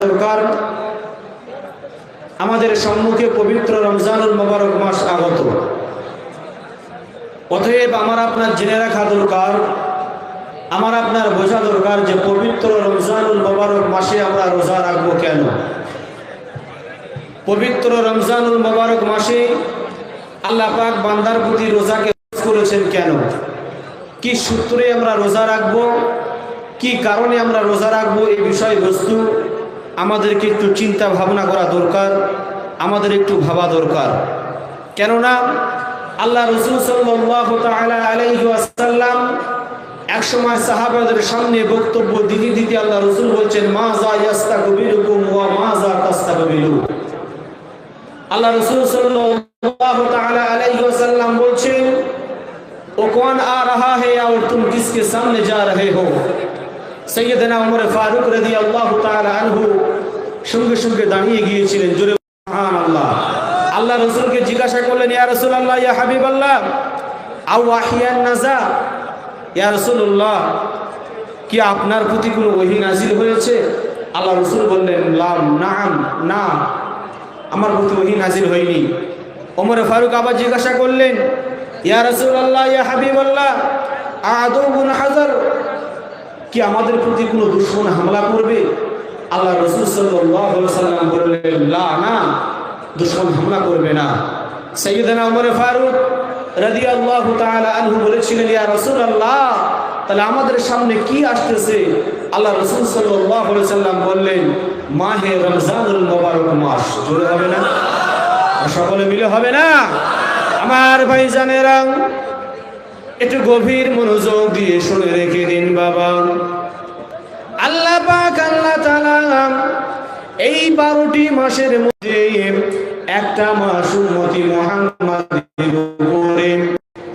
দরকার। আমাদের সম্মুখে পবিত্র রমজানুল মোবারক মাস আগত। অতএব আমার আপনার জেনে রাখা দরকার, আমার আপনার বোঝা দরকার যে পবিত্র রমজানুল মোবারক মাসে আমরা রোজা রাখব কেন? পবিত্র রমজানুল মোবারক মাসে আল্লাহ পাক বান্দার প্রতি রোজাকে করেছেন কেন? কি সূত্রে আমরা রোজা রাখব? কি কারণে আমরা রোজা রাখব? এই বিষয়বস্তু আমাদেরকে একটু চিন্তা ভাবনা করা দরকার, আমাদের একটু ভাবা দরকার। কেননা আল্লাহ রসুল সাল্লাম এক সময় সাহাবাদের সামনে বক্তব্য দিতে দিতে আল্লাহ রসুল বলছেন মা যা ইয়াস্তা কবির মা যা তাস্তা কবির আল্লাহ রসুল সাল্লাম বলছেন, ও কোন আ হে, আর তুম কিসকে সামনে যা রহে হো? সৈয়দনা উমর ফারুক রাদি আল্লাহ আনহু সঙ্গে সঙ্গে দাঁড়িয়ে গিয়েছিলেন, জোরে আল্লাহ আল্লাহ রসুলকে জিজ্ঞাসা করলেন, ইয়া রসুল আল্লাহ ইয়া হাবিব আল্লাহ আউ আহিয়ান নাজা? ইয়া রসুল্লাহ কি আপনার প্রতি কোনো ওহি নাজিল হয়েছে? আল্লাহ রসুল বললেন, লাম, নাম, না, আমার প্রতি ওহি নাজিল হয়নি। ওমর ফারুক আবার জিজ্ঞাসা করলেন, ইয়া রসুল আল্লাহ ইয়া হাবিব আল্লাহ আদৌ হাজার কি আমাদের প্রতি কোনো দুশ্মন হামলা করবে? আল্লাহ রসুল সাল্লাম বললেন না, দুশ্মন হামলা করবে না। সৈয়দনা উমর ফারুক রাদি আল্লাহ আনহু বলেছিলেন, ইয়া রসুল আল্লাহ তাহলে আমাদের সামনে কি আসতেছে? আল্লাহ রসুল সাল্লাম বললেন, মাহে রমজানুল মোবারক মাস। জোরে হবে না? সকলে মিলে হবে না? আমার ভাই জানেরা একটু গভীর মনোযোগ দিয়ে শুনে রেখে দিন বাবা। আল্লাহ পাক, আল্লাহ এই বারোটি মাসের মধ্যে একটা মাস উম্মতি মুহাম্মাদের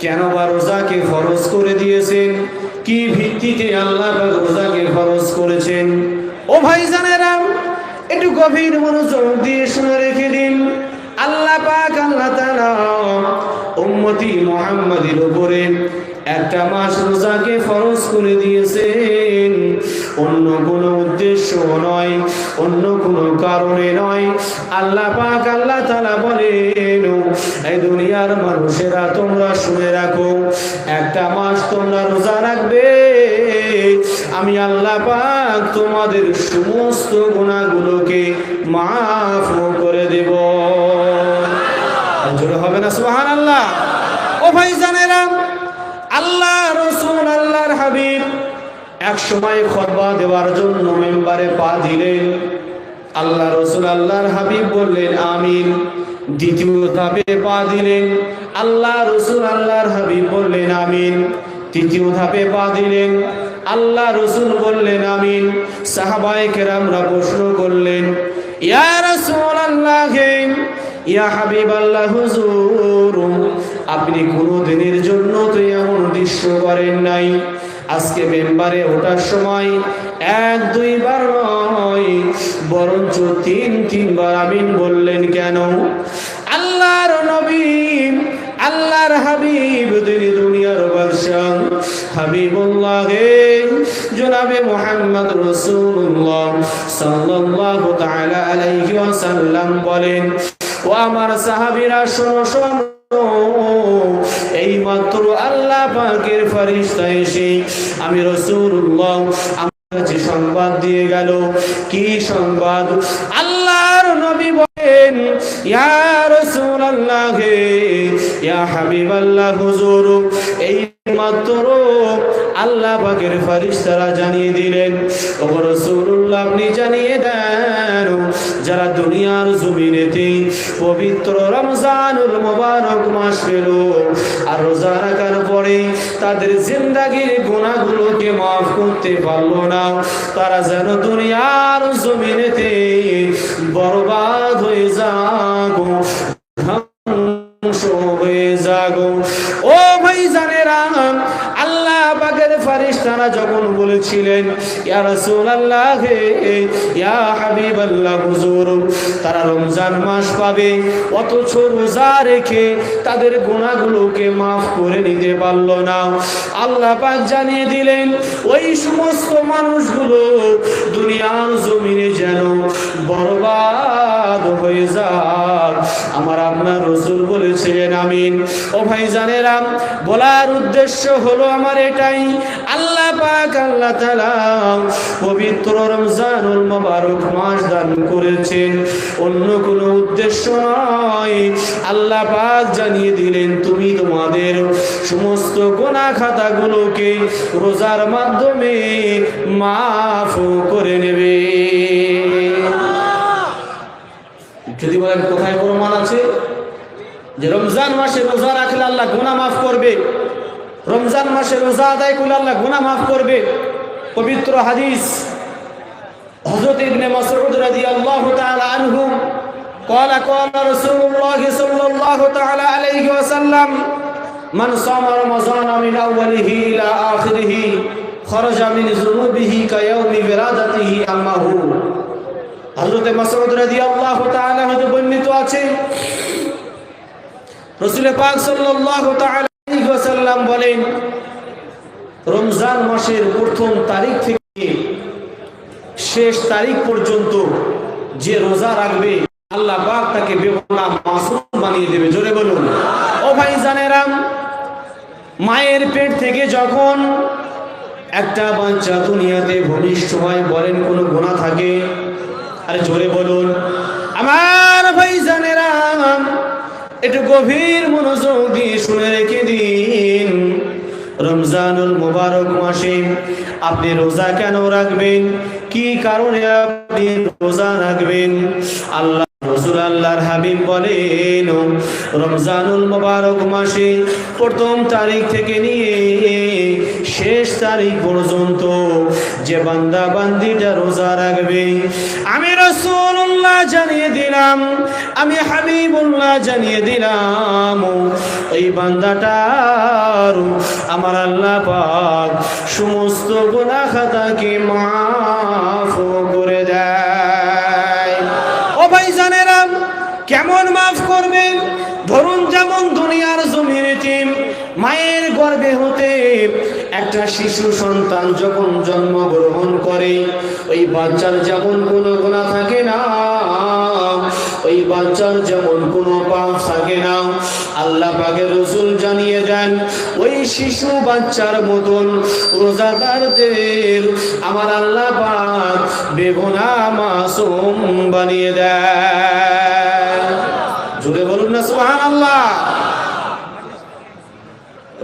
কেন বা রোজাকে ফরজ করে দিয়েছেন? কি ভিত্তিতে আল্লাহ রোজাকে ফরজ করেছেন? ও ভাই জানেরা একটু গভীর মনোযোগ দিয়ে শুনে রেখে দিন। আল্লাহ পাক, আল্লাহ তাআলা উম্মতি মুহাম্মাদের উপরে একটা মাস রোজাকে ফরজ করে দিয়েছেন। অন্য কোনো উদ্দেশ্য নয়, অন্য কোনো কারণে নয়। আল্লাহ পাক আল্লাহ তাআলা বলেন এই দুনিয়ার মানুষেরা, তোমরা শুনে রাখো, একটা মাস তোমরা রোজা রাখবে। আমি আল্লাহ পাক তোমাদের সমস্ত গুণাগুলোকে এক সময় খতবা দেওয়ার জন্য মেম্বারে পা দিলেন। আল্লাহ রসুল আল্লাহর হাবিব বললেন, আমিন। দ্বিতীয় ধাপে পা দিলেন। আল্লাহ রসুল আল্লাহর হাবিব বললেন, আমিন। তৃতীয় ধাপে পা দিলেন। আল্লাহ রসুল বললেন, আমিন। সাহাবায়ে কেরামরা প্রশ্ন করলেন, ইয়া রাসূল আল্লাহ ইয়া হাবিব আল্লাহ হুজুর, আপনি কোনো দিনের জন্য তো এমন দৃশ্য করেন নাই? আজকে মেম্বারে ওঠার সময় এক, দুইবার নয়, বরঞ্চ তিন, তিনবার আমিন বললেন কেন? আল্লাহর নবী, আল্লাহর হাবিব তিনি দুনিয়ার বাদশাহ, হাবিবুল্লাহ হে জনাবে মোহাম্মদ রাসূলুল্লাহ সাল্লাল্লাহু তাআলা আলাইহি ওয়াসাল্লাম বলেন, ও আমার সাহাবীরা, শোনো শোনো এই মাত্র আল্লাহ পাকের ফেরেশতা এসে আমি রাসূলুল্লাহ কাছে সংবাদ দিয়ে গেল। কি সংবাদ? আল্লাহর নবী বলেন, ইয়া রাসূলুল্লাহ, ইয়া হাবিবাল্লাহ, হুজুর। এই মাত্র আল্লাহ পাকের ফেরেশতারা জানিয়ে দিলেন ও রাসূলুল্লাহ, আপনি জানিয়ে দেন, যারা দুনিয়ার জমিনেতে পবিত্র রমজানুল মোবারক মাস পেল আর রোজা রাখার পরে তাদের জিন্দাগির গুণাগুলোকে মাফ করতে পারল না। তারা যেন দুনিয়ার জমিনেতে বরবাদ হয়ে যাগো ফারিস্তারা যখন বলেছিলেন তারা রমজান মাস পাবে, অথচ রোজা রেখে তাদের গুণাগুলোকে মাফ করে নিতে পারল না। আল্লাহ পাক জানিয়ে দিলেন, ওই সমস্ত মানুষগুলো দুনিয়ার জমিনে যেন বরবাদ হয়ে যাক। আমার আপনার রসুল বলেছিলেন, আমিন। ও ভাই জানেরাম বলার উদ্দেশ্য হলো আমার এটাই, আল্লাহ পাক আল্লাহ তাআলা মাস দান করেছেন। অন্য কোনো উদ্দেশ্য নয়। আল্লাহ জানিয়ে দিলেন, তুমি তোমাদের সমস্ত গোনা খাতাগুলোকে রোজার মাধ্যমে মাফ করে নেবে। যদি বলেন, কোথায় প্রমাণ আছে যে রমজান মাসে রোজা রাখলে আল্লাহ গুনাহ মাফ করবে? রমজান মাসে রোজা আদায় করলে আল্লাহ গুনাহ মাফ করবে পবিত্র হাদিস হযরত ইবনে মাসউদ রাদিয়াল্লাহু তাআলা আনহু قال قال رسول الله صلى الله تعالى عليه وسلم من صام رمضان من اوله الى اخره خرج من ذنوبه كيوم ولادته امه হযরত মাসউদ রাদিয়াল্লাহু তাআলা হতে বর্ণিত আছে রাসূল পাক সাল্লাল্লাহু তাআলা ওয়াসাল্লাম বলেন, রমজান মাসের প্রথম তারিখ থেকে শেষ তারিখ পর্যন্ত যে রোজা রাখবে, আল্লাহ তাকে মাসুম বানিয়ে দেবে। জোরে বলুন। ও ভাই জানেরাম মায়ের পেট থেকে যখন একটা বাচ্চা দুনিয়াতে ভূমিষ্ঠ হয়, বলেন কোনো গুণা থাকে? আরে জোরে বলুন। আমার ভাই জানেরাম একটু গভীর মনোযোগ দিয়ে শুনে রেখে দিন। রমজানুল মোবারক মাসে আপনি রোজা কেন রাখবেন? কি কারণে আপনি রোজা রাখবেন? আল্লাহ রসুল আল্লাহর হাবিব বলেন, রমজানুল মোবারক মাসে প্রথম তারিখ থেকে নিয়ে শেষ তারিখ পর্যন্ত যে বান্দা বান্দিটা রোজা রাখবে জানিয়ে দিলাম, আমি হাবিবুল্লাহ জানিয়ে দিলাম, এই বান্দাটার আমার আল্লাহ পাক সমস্ত গুনাহ খাতাকে মাফ করে দেয়। ও ভাই জানেরা কেমন মাফ করবেন ধরুন যেমন দুনিয়ার জমিনেতে মায়ের গর্ভে হতে একটা শিশু সন্তান যখন জন্মগ্রহণ করে, ওই বাচ্চার যেমন কোনো গোনা থাকে না, ওই বাচ্চার যেমন কোনো পাপ থাকে না, আল্লাহ পাকের রসুল জানিয়ে দেন, ওই শিশু বাচ্চার মতন রোজাদারদের আমার আল্লাহ পাক বেগুনা মাসুম বানিয়ে দেন। জুড়ে বলুন না সুহান আল্লাহ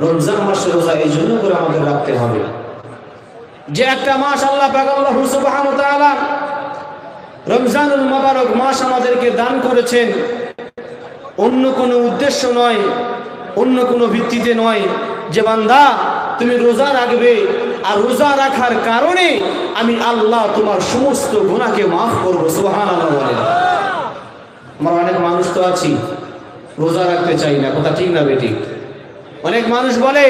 রমজান মাসে রোজা, এই জন্য করে আমাদের রাখতে হবে। যে একটা মাস আল্লাহ পাক আল্লাহ সুবহান তাআলা রমজানুল মোবারক মাস আমাদেরকে দান করেছেন। অন্য কোনো উদ্দেশ্য নয়, অন্য কোনো ভিত্তিতে নয় যে, বান্দা, তুমি রোজা রাখবে আর রোজা রাখার কারণে আমি আল্লাহ তোমার সমস্ত গুণাকে মাফ করব সুহান আমার অনেক মানুষ তো আছি, রোজা রাখতে চাই না, কথা ঠিক না বেটি অনেক মানুষ বলে,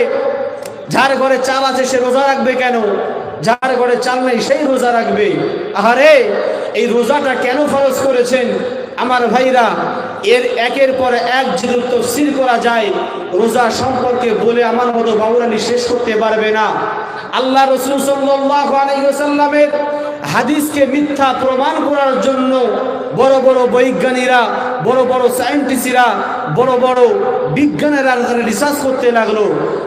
যার ঘরে চাল আছে সে রোজা রাখবে কেন? যার ঘরে চাল নেই সেই রোজা রাখবে। আহারে, এই রোজাটা কেন ফরজ করেছেন? আমার ভাইরা, এর একের পর এক যদি তফসিল করা যায়, রোজা সম্পর্কে বলে আমার মতো বাবুরানি শেষ করতে পারবে না। আল্লাহ রসুল সাল্লাল্লাহু আলাইহি ওয়াসাল্লামের হাদিসকে মিথ্যা প্রমাণ করার জন্য বড় বড় বৈজ্ঞানিকরা বড় বড় সায়েন্টিস্টরা বড় বড় বিজ্ঞানীরা রিসার্চ করতে লাগল।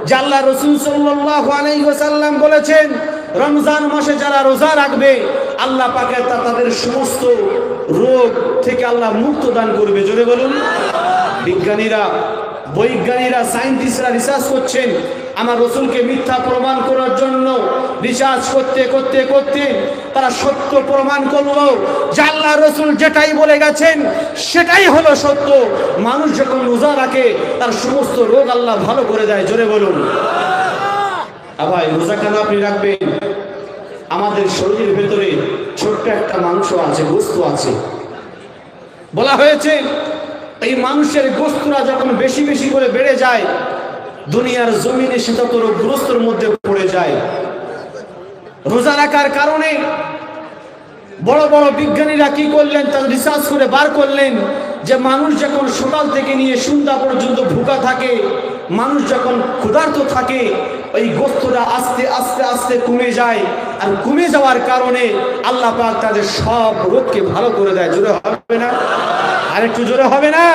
যে আল্লাহ রসুল সাল্লাল্লাহু আলাইহি ওয়াসাল্লাম বলেছেন, রমজান মাসে যারা রোজা রাখবে, আল্লাহ পাকে তা তাদের সমস্ত রোগ থেকে আল্লাহ মুক্ত দান করবে। জোরে বলুন। বিজ্ঞানীরা বৈজ্ঞানিকরা, সায়েন্টিস্টরা রিসার্চ করছেন আমার রসুলকে মিথ্যা প্রমাণ করার জন্য। রিসার্চ করতে করতে করতে তারা সত্য প্রমাণ করল আল্লাহ রসুল যেটাই বলে গেছেন, সেটাই হলো সত্য। মানুষ যখন রোজা রাখে, তার সমস্ত রোগ আল্লাহ ভালো করে দেয়, জোরে বলুন। আবার রোজা কেন আপনি রাখবেন? আমাদের শরীরের ভেতরে ছোট্ট একটা মাংস আছে, বস্তু আছে। বলা হয়েছে এই মানুষের গোস্তুরা যখন বেশি বেশি করে বেড়ে যায়, দুনিয়ার জমিনে সেটা তো রোগগ্রস্তর মধ্যে পড়ে যায়। রোজা রাখার কারণে বড় বড় বিজ্ঞানীরা কি করলেন তার রিসার্চ করে বার করলেন যে মানুষ যখন সকাল থেকে নিয়ে সন্ধ্যা পর্যন্ত ভুকা থাকে, মানুষ যখন ক্ষুধার্ত থাকে, ওই গোস্তটা আস্তে আস্তে আস্তে কমে যায়। আর কমে যাওয়ার কারণে আল্লাহ পাক তাদের সব রোগকে ভালো করে দেয়। জোরে হবে না? আর একটু জোরে হবে না।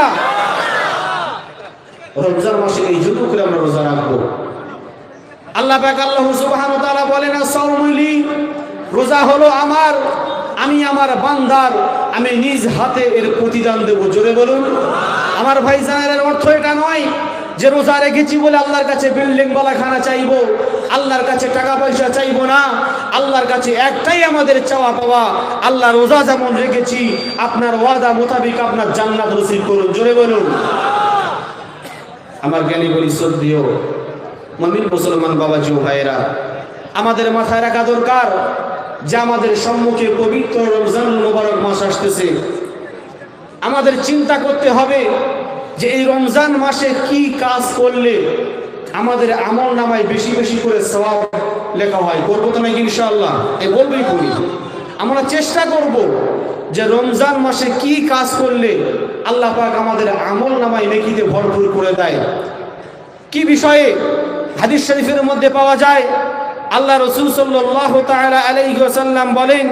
রমজান মাসে এই জন্য করে আমরা রোজা রাখব। আল্লাহ পাক আল্লাহ সুবহান তাআলা বলেন সাওমুলি রোজা হলো আমার আমি আমার বান্দার আমি নিজ হাতে এর প্রতিদান দেব। জোরে বলুন। আমার ভাই জানের অর্থ এটা যে রোজা রেখেছি বলে আল্লাহর কাছে বিল্ডিং বালা খানা চাইব। আল্লাহর কাছে টাকা পয়সা চাইব না। আল্লাহর কাছে একটাই আমাদের চাওয়া পাওয়া। আল্লাহ রোজা যেমন রেখেছি, আপনার ওয়াদা মোতাবিক আপনার জান্নাত নসিব করুন। জোরে বলুন। আমার জ্ঞানী বলি, শ্রদ্ধেয় মমিন মুসলমান বাবাজি ও ভাইয়েরা, আমাদের মাথায় রাখা দরকার যে আমাদের সম্মুখে পবিত্র রমজান মোবারক মাস আসতেছে। আমাদের চিন্তা করতে হবে যে এই রমজান মাসে কি কাজ করলে আমাদের আমল নামায় বেশি বেশি করে সওয়াব লেখা হয়? করব তো নাকি ইনশাআল্লাহ? এই বলবেই করি। আমরা চেষ্টা করব যে রমজান মাসে কি কাজ করলে আল্লাহ পাক আমাদের আমল নামায় নেকিতে ভরপুর করে দেয়। কি বিষয়ে হাদিস শরীফের মধ্যে পাওয়া যায়? আল্লাহ রসুল সাল্লাহ ওয়াসাল্লাম বলেন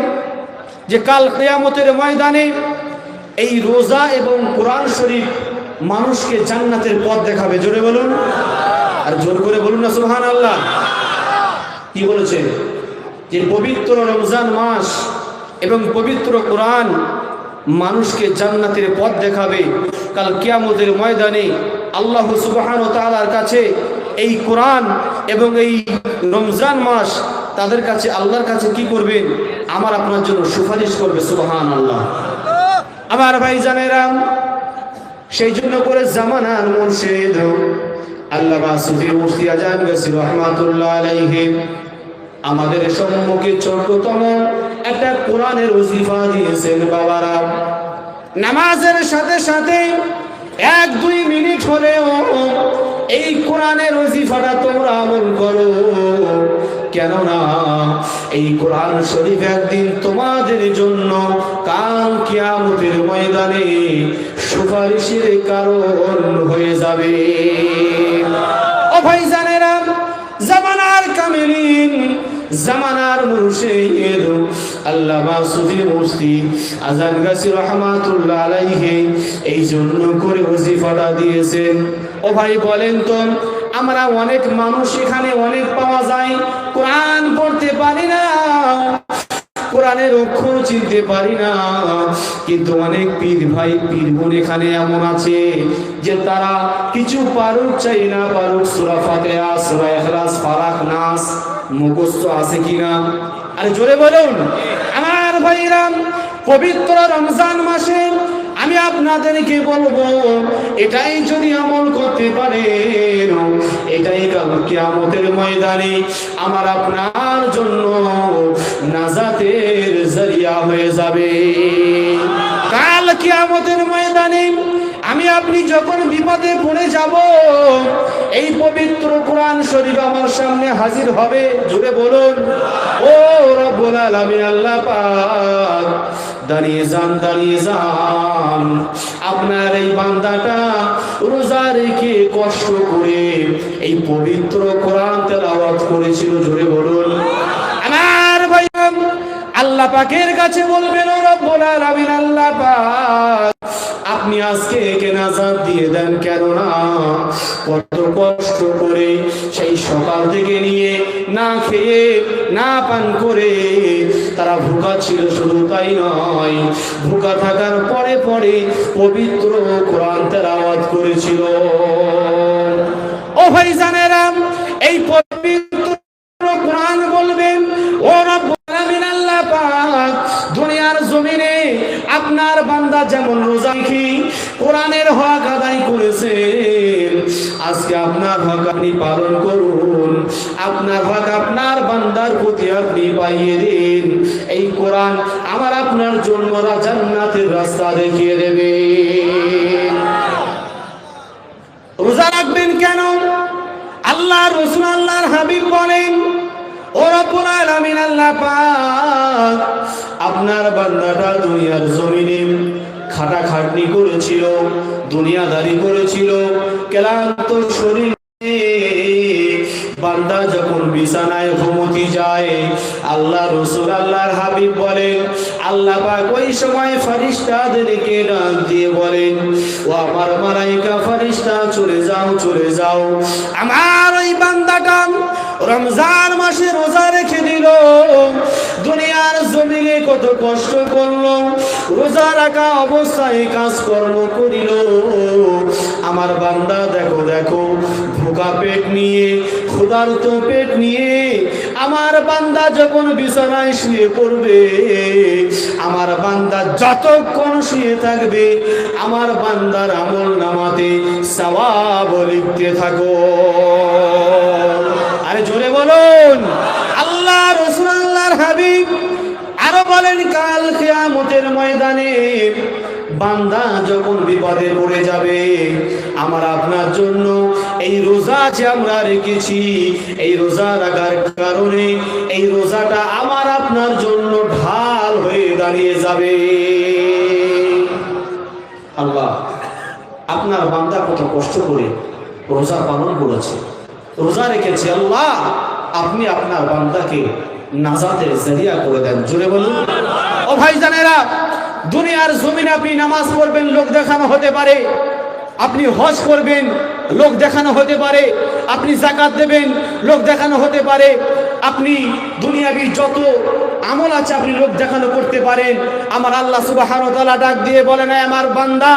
যে কাল কিয়ামতের ময়দানে এই রোজা এবং কোরআন শরীফ মানুষকে জান্নাতের পথ দেখাবে। জোরে বলুন। আর জোর করে বলুন না সুবহান আল্লাহ কি বলেছেন যে পবিত্র রমজান মাস এবং পবিত্র কোরআন মানুষকে জান্নাতের পথ দেখাবে। কাল কিয়ামতের ময়দানে আল্লাহ সুবহান ও তালার কাছে এই কোরআন এবং এই রমজান মাস তাদের কাছে, আল্লাহর কাছে কি করবেন? আমার আপনার জন্য সুপারিশ করবে সুবহান আল্লাহ আমার ভাই জানেরা সেই জন্য করে জামানার মুর্শিদ আল্লাহ সুফি মুফতি আজান গেছিল রহমাতুল্লাহ আলাইহি। আমাদের সম্মুখে ছোটতম একটা কোরআনের ওজিফা দিয়েছেন বাবারা। নামাজের সাথে সাথে এক দুই মিনিট হলেও এই কোরআনের ওজিফাটা তোমরা আমল করো। কেননা এই কোরআন শরীফ একদিন তোমাদের জন্য কাল কিয়ামতের ময়দানে সুপারিশের কারণ হয়ে যাবে। ও ভাই জানেরা জামানার কামিলিন জামানার মুর্শিদ, আল্লামা সুফি মুফতি আজান গাছি রহমাতুল্লাহ আলাইহি এই জন্য করে ওজিফাটা দিয়েছেন। ও ভাই বলেন তো, আমরা অনেক মানুষ এখানে অনেক পাওয়া যায়। কোরআন পড়তে পারি না, কোরআনের অক্ষর চিনতে পারি না। কিন্তু অনেক পীর ভাই, পীর বোন এখানে এমন আছে যে তারা কিছু পারুক, চাই না পারুক, সুরা ফাতিহা, সুরা ইখলাস ফালাক নাস মুখস্থ আছে কিনা? আরে জোরে বলুন। আমার ভাইরাম পবিত্র রমজান মাসে আমি আপনাদেরকে বলব, এটাই যদি আমল করতে পারে এটাই কাল কিয়ামতের ময়দানে আমার আপনার জন্য নাজাতের জরিয়া হয়ে যাবে। কাল কিয়ামতের ময়দানে আমি আপনি যখন বিপদে পড়ে যাব, এই পবিত্র কোরআন শরীফ আমার সামনে হাজির হবে। জুড়ে বলুন, ও রব্বুল আলামিন, আল্লাহ পাক দাঁড়িয়ে যান দাঁড়িয়ে যান আপনার এই বান্দাটা রোজা রেখে কষ্ট করে এই পবিত্র কোরআন তেলাওয়াত করেছিল, জোরে বলুন। আল্লাহ পাকের কাছে বলবেন আল্লাহ পাক, আপনি আজকে একে দিয়ে দেন, কেননা কত কষ্ট করে সেই সকাল থেকে নিয়ে না খেয়ে, না পান করে ভুকা ছিল শুধু তাই নয়, ভুকা থাকার পরে পরে পবিত্র কোরআন তেলাওয়াত করেছিল। ও ভাই জানেরাম এই কোরআন আমার আপনার জন্য জান্নাতের রাস্তা দেখিয়ে দেবে। রোজা রাখবেন কেন? আল্লাহ রসুল আল্লাহর হাবিব বলেন আপনার করেছিল, দুনিয়াদারি করেছিল, ক্লান্ত শরীর বান্দা যখন বিছানায় ঘুমতি যায়, আল্লাহ রসুল আল্লাহর হাবিব বলেন, আল্লাহ পাক ওই সময় ফারিস্তাদেরকে ডাক দিয়ে বলেন, ও আমার মালাইকা ফারিস্তা, চলে যাও চলে যাও। আমার ওই বান্দাটা রমজান মাসে রোজা রেখে দিল। দুনিয়ার জমিনে কত কষ্ট করল, রোজা রাখা অবস্থায় কাজকর্ম করিল। আমার বান্দা, দেখো দেখো ভোকা পেট নিয়ে ক্ষুধার্ত পেট নিয়ে আমার বান্দা যখন বিছানায় শুয়ে পড়বে, আমার বান্দা যতক্ষণ শুয়ে থাকবে, আমার বান্দার আমল নামাতে সওয়াব লিখতে থাকো। আরে জোরে বলুন, আল্লাহ রসুল আল্লাহর হাবিব আরও বলেন, কাল কেয়ামতের ময়দানে বান্দা যখন বিপদে পড়ে যাবে, আমার আপনার জন্য এই রোজা যে আমরা রেখেছি, এই রোজা রাখার কারণে এই রোজাটা আমার আপনার জন্য ঢাল হয়ে দাঁড়িয়ে যাবে। আল্লাহ, আপনার বান্দা কত কষ্ট করে রোজা পালন করেছে। রোজা রেখেছে আল্লাহ, আপনি আপনার বান্দাকে নাজাতের জরিয়া করে দেন। জুড়ে বলুন। ও ভাই জানেরা দুনিয়ার জমিনে আপনি নামাজ পড়বেন, লোক দেখানো হতে পারে। আপনি হজ করবেন, লোক দেখানো হতে পারে, আপনি জাকাত দেবেন, লোক দেখানো হতে পারে, আপনি দুনিয়াবি যত আমল আছে আপনি লোক দেখানো করতে পারেন। আমার আল্লাহ তাআলা ডাক দিয়ে বলেন, "এ আমার বান্দা,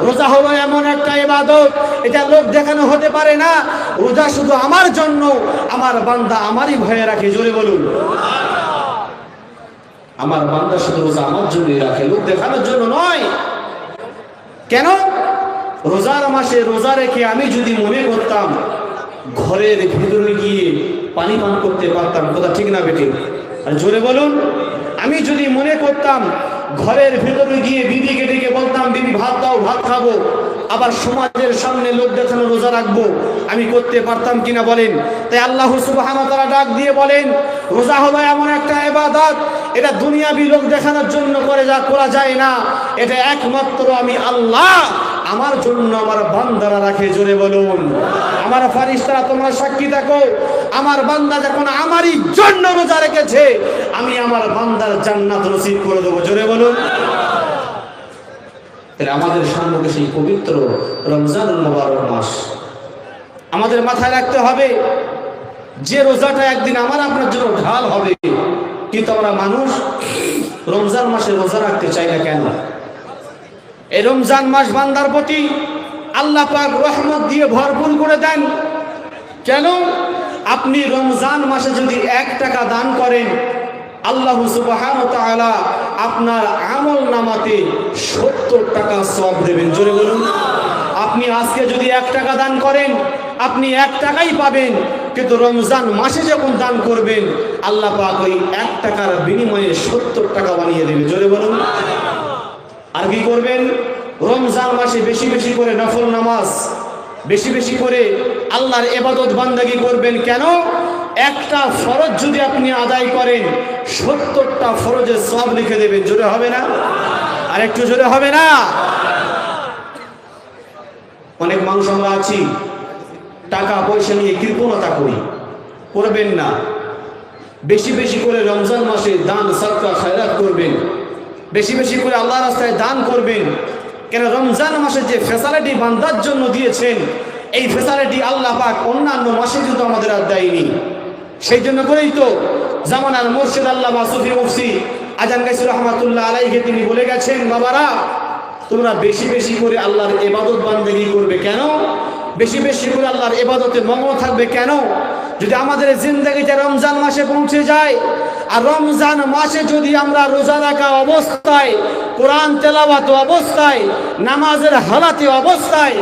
রোজা হলো এমন একটা ইবাদত, এটা লোক দেখানো হতে পারে না। রোজা শুধু আমার জন্য, আমার বান্দা আমারই ভয়ে রাখে, জোরে বলুন। আমার বান্দা শুধু রোজা আমার জন্যই রাখে, লোক দেখানোর জন্য নয়। কেন? রোজার মাসে রোজা রেখে আমি যদি মনে করতাম ঘরের ভিতরে গিয়ে পানি পান করতে পারতাম, কথা ঠিক না বেটে? আর জোরে বলুন, আমি যদি মনে করতাম ঘরের ভিতরে গিয়ে বিবিকে ডেকে বলতাম, বিবি, ভাত দাও, ভাত খাব। আবার সমাজের সামনে লোক দেখানো রোজা রাখব, আমি করতে পারতাম কিনা বলেন? তাই আল্লাহ সুবহানাহু ডাক দিয়ে বলেন, রোজা হলো এমন একটা ইবাদত, এটা দুনিয়াবি লোক দেখানোর জন্য করে যা, করা যায় না। এটা একমাত্র আমি আল্লাহ আমার জন্য আমার বান্দারা রাখে, জোরে বলুন। আমার ফারিস্তারা, তোমরা সাক্ষী থাকো। আমার বান্দা যখন আমারই জন্য রোজা রেখেছে, আমি আমার বান্দার জান্নাত নসিব করে দেবো, জোরে বলুন। আমাদের সম্মুখে সেই পবিত্র রমজানুল মোবারক মাস। আমাদের মাথায় রাখতে হবে, যে রোজাটা একদিন আমার আপনার জন্য ঢাল হবে, কিন্তু আমরা মানুষ রমজান মাসে রোজা রাখতে চাই না কেন? এই রমজান মাস বান্দার প্রতি আল্লাহ পাক রহমত দিয়ে ভরপুর করে দেন। কেন? আপনি রমজান মাসে যদি এক টাকা দান করেন, আল্লাহ তাআলা আপনার আমল নামাতে সত্তর টাকা সব দেবেন। জোরে বলুন। আপনি আজকে যদি এক টাকা দান করেন, আপনি এক টাকাই পাবেন। কিন্তু রমজান মাসে যখন দান করবেন, আল্লাহ পাক ওই এক টাকার বিনিময়ে সত্তর টাকা বানিয়ে দেবে। জোরে বলুন। আর কি করবেন? রমজান মাসে বেশি বেশি করে নফল নামাজ, বেশি বেশি করে আল্লাহর এবাদত বান্দাগি করবেন কেন? একটা ফরজ যদি আপনি আদায় করেন, সত্তরটা ফরজের সব লিখে দেবেন। জোরে হবে না? আর একটু জোরে হবে না? অনেক মানুষ আমরা আছি, টাকা পয়সা নিয়ে কৃপণতা করি, করবেন না। বেশি বেশি করে রমজান মাসে দান সৎকা খায়রাত করবেন। বেশি বেশি করে আল্লাহ রাস্তায় দান করবেন। কেন রমজান মাসে যে ফেসালিটি বান্দার জন্য দিয়েছেন, এই ফেসালিটি আল্লাহ পাক অন্যান্য মাসে কিন্তু আমাদের আর দেয়নি। সেই জন্য করেই তো জামানার মুর্শিদ আল্লাহ সুফি মুফসি আজান গাইসুর রহমাতুল্লাহ আলাইকে তিনি বলে গেছেন, বাবারা, তোমরা বেশি বেশি করে আল্লাহর এবাদত বান্দেগি করবে কেন? বেশি বেশি করে আল্লাহর এবাদতে মগ্ন থাকবে কেন? যদি আমাদের জিন্দগিতে রমজান মাসে পৌঁছে যায়, আর রমজান মাসে যদি আমরা রোজা রাখা অবস্থায়, কোরআন তেলাওয়াত অবস্থায়, নামাজের হালাতে অবস্থায়,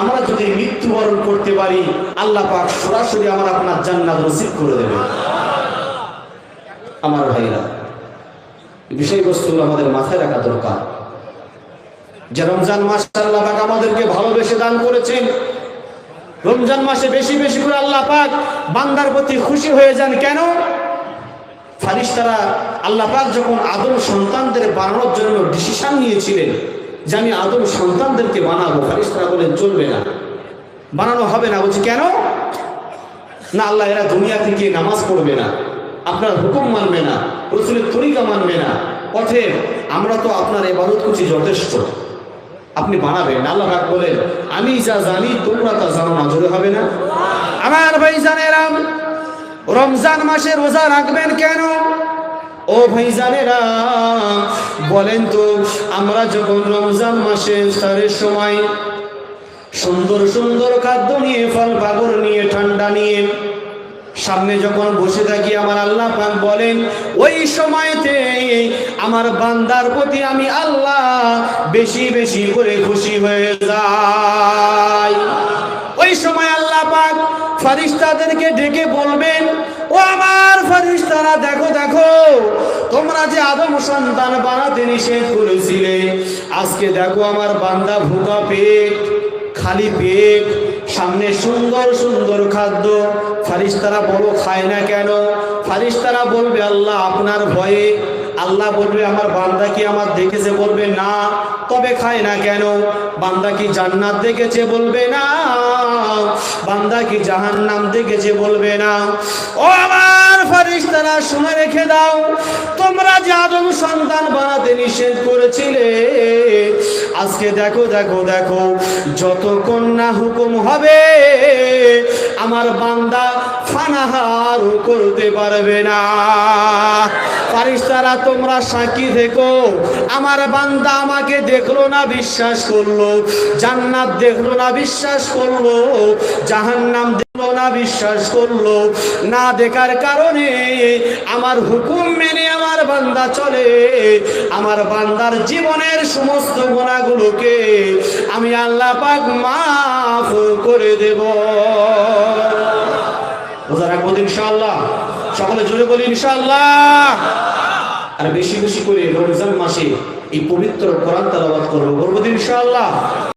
আমরা যদি মৃত্যুবরণ করতে পারি, আল্লাহ পাক সরাসরি আমার আপনার জান্নাত নসিব করে দেবে। আমার ভাইরা বিষয়বস্তুগুলো আমাদের মাথায় রাখা দরকার। যে রমজান মাস আল্লাহ পাক আমাদেরকে ভালোবেসে দান করেছেন রমজান মাসে বেশি বেশি করে আল্লাহ পাক বান্দার প্রতি খুশি হয়ে যান কেন? ফারিস্তারা আল্লাহ পাক যখন আদম সন্তানদের বানানোর জন্য ডিসিশন নিয়েছিলেন যে আমি আদম সন্তানদেরকে বানাবো, ফারিস্তারা বলেন চলবে না। বানানো হবে না, বলছি, কেন? না, আল্লাহ, এরা দুনিয়া থেকে নামাজ পড়বে না। আপনার হুকুম মানবে না। রসুলের তরিকা মানবে না। অথের আমরা তো আপনার এবাদত করছি যথেষ্ট। আপনি বানাবেন আল্লাহ পাক বলেন আমি যা জানি তোমরা তা জানো না জোরে হবে না? আমার ভাই জানেরাম রমজান মাসে রোজা রাখবেন কেন? ও ভাই জানেরা বলেন তো আমরা যখন রমজান মাসে ইফতারের সময় সুন্দর সুন্দর খাদ্য নিয়ে ফল পাগর নিয়ে ঠান্ডা নিয়ে সামনে যখন বসে থাকি, আমার আল্লাহ পাক বলেন, ওই সময়তে আমার বান্দার প্রতি আমি আল্লাহ বেশি বেশি করে খুশি হয়ে যাই। ওই সময় আল্লাহ পাক ফারিস্তাদেরকে ডেকে বলবেন, ও আমার ফারিস্তারা দেখো দেখো, তোমরা যে আদম সন্তান বানাতে নিষেধ করেছিলে, আজকে দেখো আমার বান্দা ভুকা পেট। খালি পেট, সামনে সুন্দর সুন্দর খাদ্য। ফারিস্তারা বলো, খায় না কেন? ফারিস্তারা বলবে, আল্লাহ আপনার ভয়ে। আল্লাহ বলবে, আমার বান্দা কি আমার দেখেছে? বলবে, না। তবে খায় না কেন? বান্দা কি জান্নাত দেখেছে? বলবে, না। বান্দা কি জাহান্নাম দেখেছে? বলবে, না। ও আমার ফারিস্তারা শুনে রেখে দাও। তোমরা যে আদম সন্তান বানাতে নিষেধ করেছিলে, আজকে দেখো দেখো দেখো, যত কন্যা হুকুম হবে, আমার বান্দা ফানাহার করতে পারবে না। ফারিস্তারা, তোমরা সাক্ষী থেকো। আমার বান্দা আমাকে দেখল না, বিশ্বাস করল। জান্নাত দেখল না, বিশ্বাস করল। জাহান্নাম দেখল না, বিশ্বাস করল। না দেখার কারণে আমার হুকুম মেনে আমার বান্দা চলে। আমার বান্দার জীবনের সমস্ত গোনাগুলোকে আমি আল্লাহ পাক মাফ করে দেব। রোজা রাখব ইনশাআল্লাহ। সকলে জোরে বলি ইনশাআল্লাহ। আর বেশি বেশি করে রমজান মাসে এই পবিত্র কোরআন তালাবাদ করব। বলব ইনশাআল্লাহ।